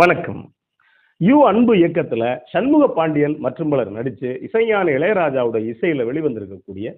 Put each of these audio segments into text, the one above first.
வணக்கம். யு அன்பு இயக்கத்துல சண்முக பாண்டியன் மற்றும் பலர் நடிச்சு இசைஞான இளையராஜாவோட இசையில வெளிவந்திருக்கக்கூடிய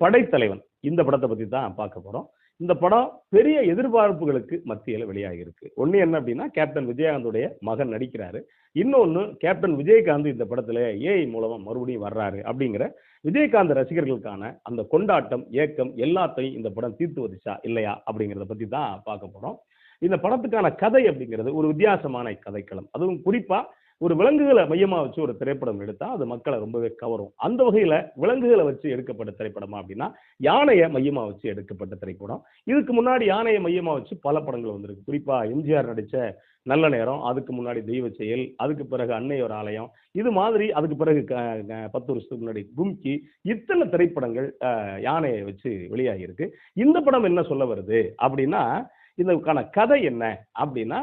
படைத்தலைவன் இந்த படத்தை பத்தி தான் பார்க்க போறோம். இந்த படம் பெரிய எதிர்பார்ப்புகளுக்கு மத்தியில வெளியாகிருக்கு ஒன்று என்ன அப்படின்னா கேப்டன் விஜயகாந்தோடைய மகன் நடிக்கிறாரு. இன்னொன்று கேப்டன் விஜயகாந்த் இந்த படத்துல ஏஐ மூலமா மறுபடியும் வர்றாரு அப்படிங்கிற விஜயகாந்த் ரசிகர்களுக்கான அந்த கொண்டாட்டம் ஏக்கம் எல்லாத்தையும் இந்த படம் தீர்த்து வதிச்சா இல்லையா அப்படிங்கிறத பத்தி தான் பார்க்க போறோம். இந்த படத்துக்கான கதை அப்படிங்கிறது ஒரு வித்தியாசமான கதைக்களம். அதுவும் குறிப்பா ஒரு விலங்குகளை மையமா வச்சு ஒரு திரைப்படம் எடுத்தா அது மக்களை ரொம்பவே கவரும். அந்த வகையில விலங்குகளை வச்சு எடுக்கப்பட்ட திரைப்படமா அப்படின்னா யானையை மையமா வச்சு எடுக்கப்பட்ட திரைப்படம். இதுக்கு முன்னாடி யானையை மையமா வச்சு பல படங்கள் வந்திருக்கு. குறிப்பா எம்ஜிஆர் நடிச்ச நல்ல நேரம் அதுக்கு முன்னாடி தெய்வ செயல் அதுக்கு பிறகு அன்னையோர் ஆலயம் இது மாதிரி அதுக்கு பிறகு க- க- பத்து வருஷத்துக்கு முன்னாடி கும்கி இத்தனை திரைப்படங்கள் யானையை வச்சு வெளியாகியிருக்கு. இந்த படம் என்ன சொல்ல வருது அப்படின்னா இதுக்கான கதை என்ன அப்படின்னா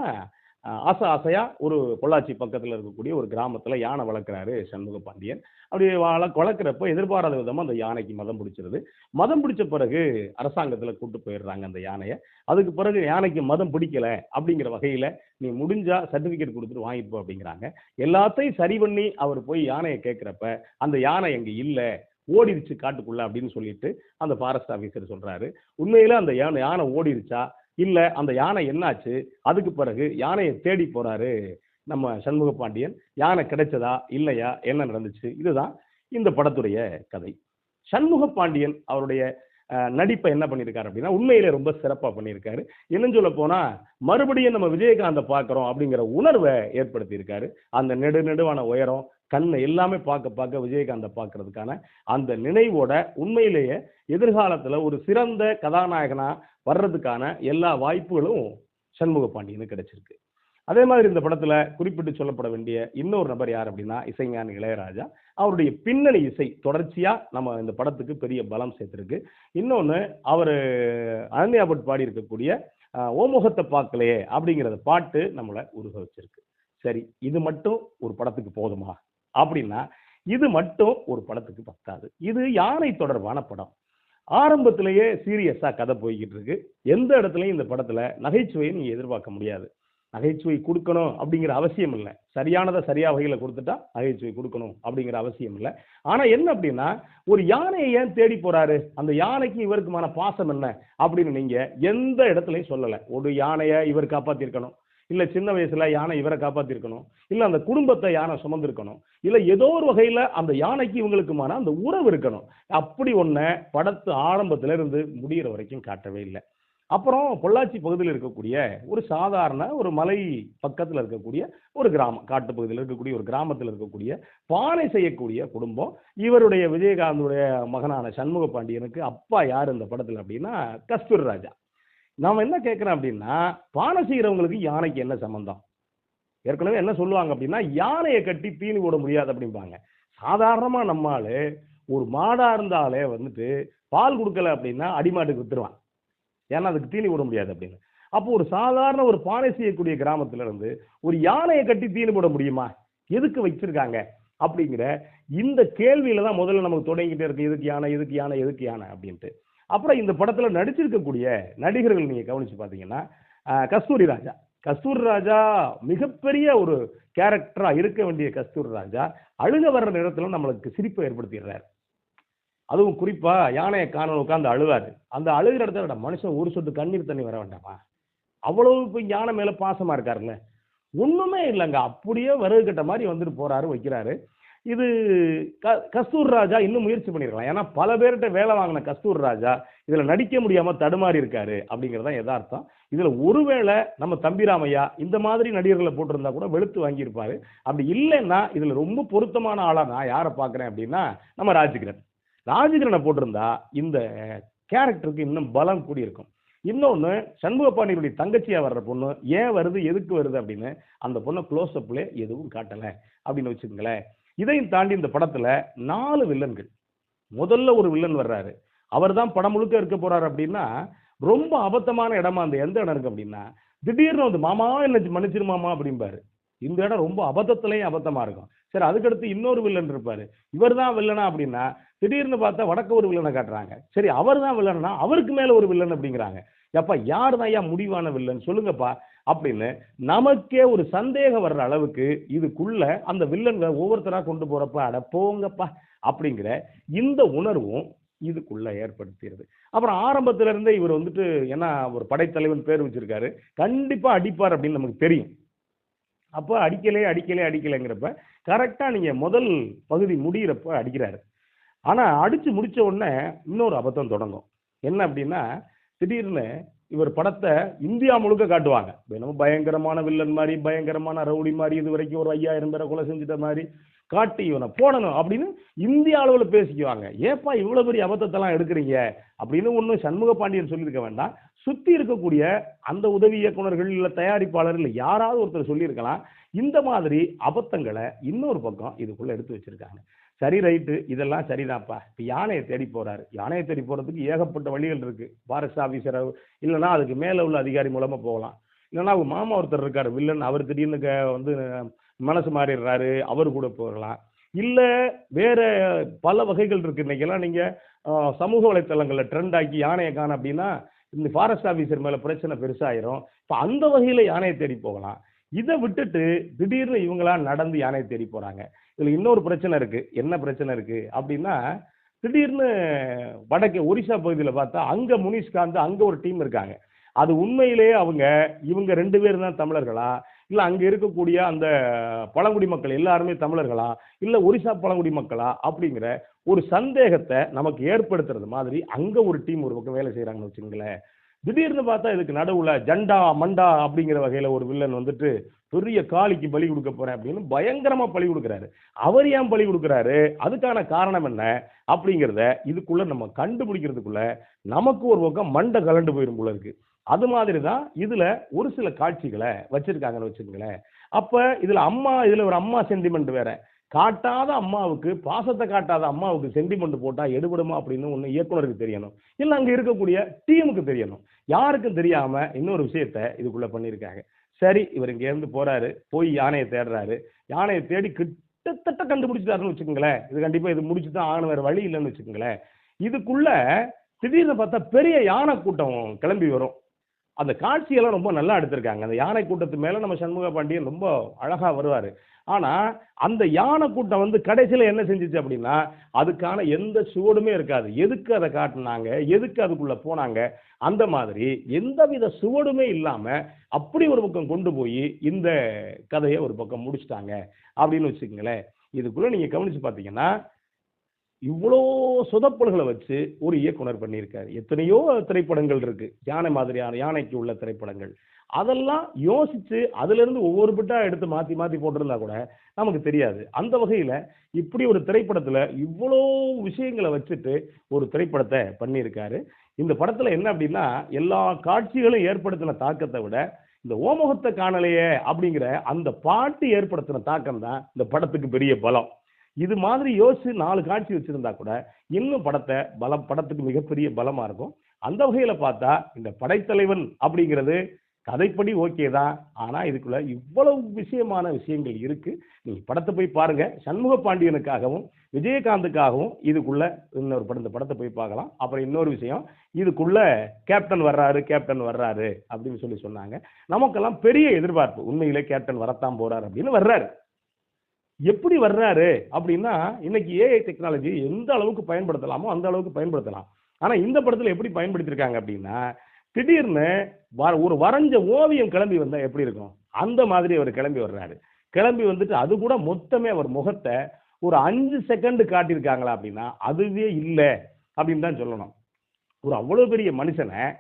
ஆசை ஆசையா ஒரு பொள்ளாச்சி பக்கத்துல இருக்கக்கூடிய ஒரு கிராமத்துல யானை வளர்க்குறாரு சண்முக பாண்டியன். அப்படி வள வளர்க்குறப்ப எதிர்பாராத விதமா அந்த யானைக்கு மதம் பிடிச்சிருது. மதம் பிடிச்ச பிறகு அரசாங்கத்துல கூட்டு போயிடுறாங்க அந்த யானையை. அதுக்கு பிறகு யானைக்கு மதம் பிடிக்கல அப்படிங்கிற வகையில நீ முடிஞ்சா சர்டிபிகேட் கொடுத்துட்டு வாங்கிட்டு போ அப்படிங்கிறாங்க. எல்லாத்தையும் சரி பண்ணி அவர் போய் யானையை கேட்குறப்ப அந்த யானை எங்க இல்லை ஓடிடுச்சு காட்டுக்குள்ள அப்படின்னு சொல்லிட்டு அந்த ஃபாரஸ்ட் ஆஃபீஸர் சொல்றாரு. உண்மையில அந்த யானை யானை ஓடிடுச்சா இல்ல அந்த யானை என்னாச்சு? அதுக்கு பிறகு யானையை தேடி போறாரு நம்ம சண்முக பாண்டியன். யானை கிடைச்சதா? இல்லையா? என்ன நடந்துச்சு? இதுதான் இந்த படத்துடைய கதை. சண்முக பாண்டியன் அவருடைய நடிப்பை என்ன பண்ணியிருக்காரு அப்படின்னா உண்மையிலே ரொம்ப சிறப்பா பண்ணியிருக்காரு. என்னன்னு சொல்ல போனா மறுபடியும் நம்ம விஜயகாந்தை பார்க்குறோம் அப்படிங்கிற உணர்வை ஏற்படுத்தியிருக்காரு. அந்த நெடு நெடுவான உயரம் கண்ணை எல்லாமே பார்க்க பார்க்க விஜயகாந்தை பார்க்கறதுக்கான அந்த நினைவோட உண்மையிலேயே எதிர்காலத்துல ஒரு சிறந்த கதாநாயகனா வர்றதுக்கான எல்லா வாய்ப்புகளும் சண்முக பாண்டியனுக்கு கிடைச்சிருக்கு. அதே மாதிரி இந்த படத்துல குறிப்பிட்டு சொல்லப்பட வேண்டிய இன்னொரு நபர் யார் அப்படின்னா இசைஞான இளையராஜா. அவருடைய பின்னணி இசை தொடர்ச்சியா நம்ம இந்த படத்துக்கு பெரிய பலம் சேர்த்திருக்கு. இன்னொன்னு அவர் அனன்யா பட் பாடி இருக்கக்கூடிய ஓமுகத்தை பார்க்கலையே அப்படிங்கிறத பாட்டு நம்மளை உருக வச்சிருக்கு சரி இது மட்டும் ஒரு படத்துக்கு போதுமா? அப்படின்னா இது மட்டும் ஒரு படத்துக்கு பத்தாது. இது யானை தொடர்பான படம். ஆரம்பத்திலேயே சீரியஸாக கதை போய்கிட்டு இருக்கு. எந்த இடத்துலையும் இந்த படத்தில் நகைச்சுவையை நீங்கள் எதிர்பார்க்க முடியாது. நகைச்சுவை கொடுக்கணும் அப்படிங்கிற அவசியம் இல்லை. சரியானதை சரியா வகையில் கொடுத்துட்டா நகைச்சுவை கொடுக்கணும் அப்படிங்கிற அவசியம் இல்லை. ஆனால் என்ன அப்படின்னா ஒரு யானையை ஏன் தேடி போறாரு? அந்த யானைக்கு இவருக்குமான பாசம் என்ன? அப்படின்னு நீங்கள் எந்த இடத்துலையும் சொல்லலை. ஒரு யானையை இவர் காப்பாற்றிருக்கணும் இல்லை சின்ன வயசில் யானை இவரை காப்பாற்றிருக்கணும் இல்லை அந்த குடும்பத்தை யானை சுமந்திருக்கணும். இல்லை ஏதோ ஒரு வகையில் அந்த யானைக்கு இவங்களுக்குமான அந்த உறவு இருக்கணும். அப்படி ஒன்று படத்து ஆரம்பத்திலிருந்து இருந்து முடியிற வரைக்கும் காட்டவே இல்லை. அப்புறம் பொள்ளாச்சி பகுதியில் இருக்கக்கூடிய ஒரு சாதாரண ஒரு மலை பக்கத்தில் இருக்கக்கூடிய ஒரு கிராமம் காட்டு பகுதியில் இருக்கக்கூடிய ஒரு கிராமத்தில் இருக்கக்கூடிய பானை செய்யக்கூடிய குடும்பம். இவருடைய விஜயகாந்தனுடைய மகனான சண்முக பாண்டியனுக்கு அப்பா யார் இந்த படத்தில் அப்படின்னா கஸ்தூரி ராஜா. நாம் என்ன கேட்கிறோம் அப்படின்னா பானை செய்கிறவங்களுக்கு யானைக்கு என்ன சம்பந்தம்? ஏற்கனவே என்ன சொல்லுவாங்க அப்படின்னா யானையை கட்டி தீனி போட முடியாது அப்படிம்பாங்க. சாதாரணமாக நம்மால் ஒரு மாடாக இருந்தாலே வந்துட்டு பால் கொடுக்கல அப்படின்னா அடிமாட்டுக்கு வித்துருவான். ஏன்னா அதுக்கு தீனி போட முடியாது அப்படின்னு. அப்போ ஒரு சாதாரண ஒரு பானை செய்யக்கூடிய கிராமத்துல இருந்து ஒரு யானையை கட்டி தீனி போட முடியுமா? எதுக்கு வச்சிருக்காங்க? அப்படிங்கிற இந்த கேள்வியில தான் முதல்ல நமக்கு தொடங்கிட்டே இருக்கு. எதுக்கு யானை எதுக்கு யானை எதுக்கு யானை அப்படின்ட்டு. அப்புறம் இந்த படத்தில் நடிச்சிருக்கக்கூடிய நடிகர்கள் நீங்கள் கவனிச்சு பார்த்தீங்கன்னா கஸ்தூரி ராஜா. கஸ்தூர் ராஜா மிகப்பெரிய ஒரு கேரக்டராக இருக்க வேண்டிய கஸ்தூர் ராஜா. அழுக வர்ற நேரத்தில் நம்மளுக்கு சிரிப்பை ஏற்படுத்திடுறாரு. அதுவும் குறிப்பாக யானையை காண உட்காந்து அழுவாரு. அந்த அழுகிற இடத்துல மனுஷன் ஒரு சொட்டு கண்ணீர் தண்ணி வர வேண்டாமா? அவ்வளவு இப்போ யானை மேலே பாசமாக இருக்காருல்ல? ஒன்றுமே இல்லைங்க. அப்படியே வரவு கட்ட மாதிரி வந்துட்டு போகிறாரு வைக்கிறாரு. இது க கஸ்தூர் ராஜா இன்னும் முயற்சி பண்ணிருக்கலாம். ஏன்னா பல பேர்கிட்ட வேலை வாங்கின கஸ்தூர் ராஜா இதில் நடிக்க முடியாமல் தடுமாறி இருக்காரு அப்படிங்கிறது தான் யதார்த்தம். இதுல ஒருவேளை நம்ம தம்பிராமையா இந்த மாதிரி நடிகர்களை போட்டிருந்தா கூட வெளுத்து வாங்கியிருப்பாரு. அப்படி இல்லைன்னா இதில் ரொம்ப பொருத்தமான ஆளாக நான் யாரை பார்க்குறேன் அப்படின்னா நம்ம ராஜகிரன் ராஜகிரனை போட்டிருந்தா இந்த கேரக்டருக்கு இன்னும் பலம் கூடியிருக்கும். இன்னொன்று சண்முக பாண்டியனுடைய தங்கச்சியாக வர்ற பொண்ணு ஏன் வருது எதுக்கு வருது அப்படின்னு அந்த பொண்ணை க்ளோஸ் அப்ல எதுவும் காட்டலை அப்படின்னு வச்சுக்கோங்களேன். இதையும் தாண்டி இந்த படத்துல நாலு வில்லன்கள். முதல்ல ஒரு வில்லன் வர்றாரு. அவர் தான் படம் முழுக்க இருக்க போறாரு அப்படின்னா ரொம்ப அபத்தமான இடமா அந்த எந்த இடம் இருக்கு அப்படின்னா திடீர்னு வந்து மாமா என்ன மன்னிச்சிரு மாமா அப்படிம்பாரு. இந்த இடம் ரொம்ப அபத்தத்திலையும் அபத்தமா இருக்கும். சரி அதுக்கடுத்து இன்னொரு வில்லன் இருப்பாரு. இவர் தான் வில்லனா அப்படின்னா திடீர்னு பார்த்தா வடக்க ஒரு வில்லனை காட்டுறாங்க. சரி அவர் தான் வில்லனா அவருக்கு மேல ஒரு வில்லன் அப்படிங்கிறாங்க. எப்பா யார் தான் ஐயா முடிவான வில்லன்? சொல்லுங்கப்பா. அப்படின்னு நமக்கே ஒரு சந்தேகம் வர்ற அளவுக்கு இதுக்குள்ள அந்த வில்லன்களை ஒவ்வொருத்தராக கொண்டு போறப்ப அட போங்கப்பா அப்படிங்கிற இந்த உணர்வும் இதுக்குள்ள ஏற்படுத்திடுது அப்புறம் ஆரம்பத்துல இருந்தே இவர் வந்துட்டு ஏன்னா ஒரு படைத்தலைவன் பேர் வச்சிருக்காரு. கண்டிப்பா அடிப்பார் அப்படின்னு நமக்கு தெரியும். அப்போ அடிக்கலே அடிக்கலே அடிக்கலைங்கிறப்ப கரெக்டாக நீங்கள் முதல் பகுதி முடியிறப்ப அடிக்கிறாரு. ஆனால் அடித்து முடித்த உடனே இன்னொரு அபத்தம் தொடங்கும். என்ன அப்படின்னா திடீர்னு இவர் படத்தை இந்தியா முழுக்க காட்டுவாங்க. என்னமோ பயங்கரமான வில்லன் மாதிரி பயங்கரமான ரவுடி மாதிரி இது வரைக்கும் ஒரு ஐயாயிரம் பேரை கொலை செஞ்சுட்ட மாதிரி காட்டி இவனை போடணும் அப்படின்னு இந்திய அளவில் பேசிக்குவாங்க. ஏப்பா இவ்வளோ பெரிய அபத்தத்தெல்லாம் எடுக்கிறீங்க? அப்படின்னு ஒன்றும் சண்முக பாண்டியன் சொல்லியிருக்க வேண்டாம். சுற்றி இருக்கக்கூடிய அந்த உதவி இயக்குநர்கள் இல்லை தயாரிப்பாளர் இல்லை யாராவது ஒருத்தர் சொல்லியிருக்கலாம். இந்த மாதிரி அபத்தங்களை இன்னொரு பக்கம் இதுக்குள்ளே எடுத்து வச்சுருக்காங்க. சரி ரைட்டு இதெல்லாம் சரிதான்ப்பா. இப்போ யானையை தேடி போகிறாரு யானையை தேடி போகிறதுக்கு ஏகப்பட்ட வழிகள் இருக்குது ஃபாரஸ்ட் ஆஃபீஸர் இல்லைன்னா அதுக்கு மேலே உள்ள அதிகாரி மூலமாக போகலாம். இல்லைன்னா அவங்க மாமா ஒருத்தர் இருக்கார் வில்லன் அவர் திடீர்னு க- வந்து மனசு மாறிடுறாரு அவர் கூட போகலாம். இல்லை வேறு பல வகைகள் இருக்குது இன்னைக்கெல்லாம் நீங்கள் சமூக வலைத்தளங்களில் ட்ரெண்ட் ஆக்கி யானையை காண அப்படின்னா இந்த ஃபாரஸ்ட் ஆஃபீஸர் மேலே பிரச்சனை பெருசாயிரும். இப்போ அந்த வகையில் யானையை தேடி போகலாம். இதை விட்டுட்டு திடீர்னு இவங்களா நடந்து யானையை தேடி போறாங்க. இதுல இன்னொரு பிரச்சனை இருக்கு. என்ன பிரச்சனை இருக்கு? அப்படின்னா திடீர்னு வடக்கு ஒரிசா பகுதியில் பார்த்தா அங்க முனிஷ்காந்த் அங்க ஒரு டீம் இருக்காங்க. அது உண்மையிலேயே அவங்க இவங்க ரெண்டு பேர் தான் தமிழர்களா? இல்ல அங்க இருக்கக்கூடிய அந்த பழங்குடி மக்கள் எல்லாருமே தமிழர்களா? இல்ல ஒரிசா பழங்குடி மக்களா? அப்படிங்கிற ஒரு சந்தேகத்தை நமக்கு ஏற்படுத்துறது மாதிரி அங்க ஒரு டீம் ஒரு பக்கம் வேலை செய்யறாங்கன்னு வச்சுங்களேன் திடீர்னு பார்த்தா இதுக்கு நடுவுல ஜண்டா மண்டா அப்படிங்கிற வகையில ஒரு வில்லன் வந்துட்டு பெரிய காளிக்கு பலி கொடுக்க போறேன் அப்படின்னு பயங்கரமா பலி கொடுக்குறாரு. அவர் ஏன் பலி கொடுக்குறாரு? அதுக்கான காரணம் என்ன? அப்படிங்கிறத இதுக்குள்ள நம்ம கண்டுபிடிக்கிறதுக்குள்ள நமக்கு ஒரு பக்கம் மண்டை கலண்டு போயிடும் போல இருக்கு. அது மாதிரி தான் இதுல ஒரு சில காட்சிகளை வச்சிருக்காங்கன்னு வச்சுக்கோங்களேன். அப்ப இதுல அம்மா இதுல ஒரு அம்மா சென்டிமெண்ட் வேற. காட்டாத அம்மாவுக்கு பாசத்தை காட்டாத அம்மாவுக்கு சென்டிமெண்ட் போட்டால் எடுபடுமா அப்படின்னு ஒன்று இயக்குனருக்கு தெரியணும். இல்லை அங்கே இருக்கக்கூடிய டீமுக்கு தெரியணும். யாருக்கும் தெரியாமல் இன்னொரு விஷயத்த இதுக்குள்ளே பண்ணியிருக்காங்க. சரி இவர் இங்கேருந்து போகிறாரு போய் யானையை தேடுறாரு. யானையை தேடி கிட்டத்தட்ட கண்டுபிடிச்சிட்டாருன்னு வச்சுக்கோங்களேன். இது கண்டிப்பாக இது முடிச்சு தான் ஆகணும் வேறு வழி இல்லைன்னு வச்சுக்கோங்களேன். இதுக்குள்ள திடீர்னு பார்த்தா பெரிய யானை கூட்டம் கிளம்பி வரும். அந்த காட்சியெல்லாம் ரொம்ப நல்லா எடுத்திருக்காங்க. அந்த யானை கூட்டத்து மேலே நம்ம சண்முக பாண்டியன் ரொம்ப அழகாக வருவார். ஆனா அந்த யானை கூட்டம் வந்து கடைசியில் என்ன செஞ்சிச்சு அப்படின்னா அதுக்கான எந்த சுவடுமே இருக்காது. எதுக்கு அதை காட்டினாங்க? எதுக்கு அதுக்குள்ள போனாங்க? அந்த மாதிரி எந்தவித சுவடுமே இல்லாம அப்படி ஒரு பக்கம் கொண்டு போய் இந்த கதையை ஒரு பக்கம் முடிச்சிட்டாங்க. அப்படின்னு வச்சுக்கோங்களேன். இதுக்குள்ள நீங்க கவனிச்சு பார்த்தீங்கன்னா இவ்வளோ சொதப்பல்களை வச்சு ஒரு இயக்குனர் பண்ணியிருக்காரு. எத்தனையோ திரைப்படங்கள் இருக்கு. யானை மாதிரியான யானைக்கு உள்ள திரைப்படங்கள். அதெல்லாம் யோசிச்சு அதுலேருந்து ஒவ்வொரு பிட்டா எடுத்து மாற்றி மாற்றி போட்டிருந்தா கூட நமக்கு தெரியாது. அந்த வகையில் இப்படி ஒரு திரைப்படத்தில் இவ்வளோ விஷயங்களை வச்சுட்டு ஒரு திரைப்படத்தை பண்ணியிருக்காரு. இந்த படத்தில் என்ன அப்படின்னா எல்லா காட்சிகளும் ஏற்படுத்தின தாக்கத்தை விட இந்த ஓமுகத்தை காணலையே அப்படிங்கிற அந்த பாட்டு ஏற்படுத்தின தாக்கம் தான் இந்த படத்துக்கு பெரிய பலம். இது மாதிரி யோசிச்சு நாலு காட்சி வச்சிருந்தா கூட இன்னும் படத்தை பலம் படத்துக்கு மிகப்பெரிய பலமாக இருக்கும். அந்த வகையில் பார்த்தா இந்த படைத்தலைவன் அப்படிங்கிறது கதைப்படி ஓகே தான். ஆனால் இதுக்குள்ள இவ்வளவு விஷயமான விஷயங்கள் இருக்குது நீங்கள் படத்தை போய் பாருங்க. சண்முக பாண்டியனுக்காகவும் விஜயகாந்துக்காகவும் இதுக்குள்ள இன்னொரு படம் இந்த படத்தை போய் பார்க்கலாம். அப்புறம் இன்னொரு விஷயம் இதுக்குள்ள கேப்டன் வர்றாரு கேப்டன் வர்றாரு அப்படின்னு சொல்லி சொன்னாங்க. நமக்கெல்லாம் பெரிய எதிர்பார்ப்பு. உண்மையிலே கேப்டன் வரத்தான் போறாரு அப்படின்னு வர்றாரு. எப்படி வர்றாரு அப்படின்னா இன்னைக்கு ஏஐ டெக்னாலஜி எந்த அளவுக்கு பயன்படுத்தலாமோ அந்த அளவுக்கு பயன்படுத்தலாம். ஆனா இந்த படத்துல எப்படி பயன்படுத்தியிருக்காங்க அப்படின்னா திடீர்னு வ- ஒரு வரைஞ்ச ஓவியம் கிளம்பி வந்தா எப்படி இருக்கும்? அந்த மாதிரி அவர் கிளம்பி வர்றாரு. கிளம்பி வந்துட்டு அது கூட மொத்தமே அவர் முகத்தை ஒரு அஞ்சு செகண்ட் காட்டியிருக்காங்களா அப்படின்னா அதுவே இல்லை அப்படின்னு தான் சொல்லணும். ஒரு அவ்வளோ பெரிய மனுஷனை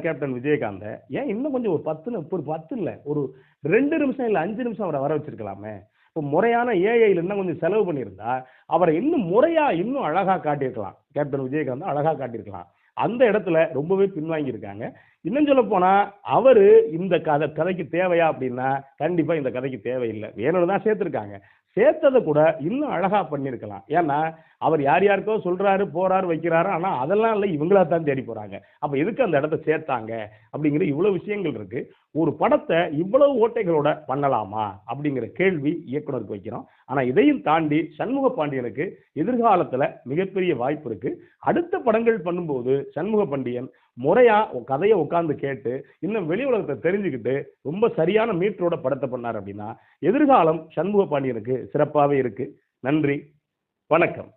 கேப்டன் விஜயகாந்த ஏன் இன்னும் கொஞ்சம் ஒரு பத்து ஒரு பத்து இல்லை ஒரு ரெண்டு நிமிஷம் இல்லை அஞ்சு நிமிஷம் அவரை வர வச்சிருக்கலாமே? இப்போ முறையான ஏஐயில் இன்னும் கொஞ்சம் செலவு பண்ணியிருந்தா அவரை இன்னும் முறையாக இன்னும் அழகாக காட்டியிருக்கலாம். கேப்டன் விஜயகாந்த் அழகாக காட்டியிருக்கலாம். அந்த இடத்துல ரொம்பவே பின்வாங்கியிருக்காங்க. இன்னும் சொல்ல போனால் அவர் இந்த கதை கதைக்கு தேவையா அப்படின்னா கண்டிப்பாக இந்த கதைக்கு தேவையில்லை. வேணும்னு தான் சேர்த்துருக்காங்க. சேர்த்ததை கூட இன்னும் அழகாக பண்ணியிருக்கலாம். ஏன்னா அவர் யார் யாருக்கோ சொல்றாரு போறாரு வைக்கிறாரு ஆனா அதெல்லாம் இல்லை இவங்களா தான் தேடி போறாங்க. அப்ப எதுக்கு அந்த இடத்த சேர்த்தாங்க? அப்படிங்கிற இவ்வளவு விஷயங்கள் இருக்கு. ஒரு படத்தை இவ்வளவு ஓட்டைகளோட பண்ணலாமா? அப்படிங்கிற கேள்வி இயக்குனருக்கு வைக்கிறோம். ஆனா இதையும் தாண்டி சண்முக பாண்டியனுக்கு எதிர்காலத்துல மிகப்பெரிய வாய்ப்பு இருக்கு. அடுத்த படங்கள் பண்ணும்போது சண்முக பாண்டியன் முறையா கதையை உட்கார்ந்து கேட்டு இன்னும் வெளி உலகத்தை தெரிஞ்சுக்கிட்டு ரொம்ப சரியான மீட்டரோட படத்தை பண்ணார் அப்படின்னா எதிர்காலம் சண்முக பாண்டியனுக்கு சிறப்பாகவே இருக்கு. நன்றி. வணக்கம்.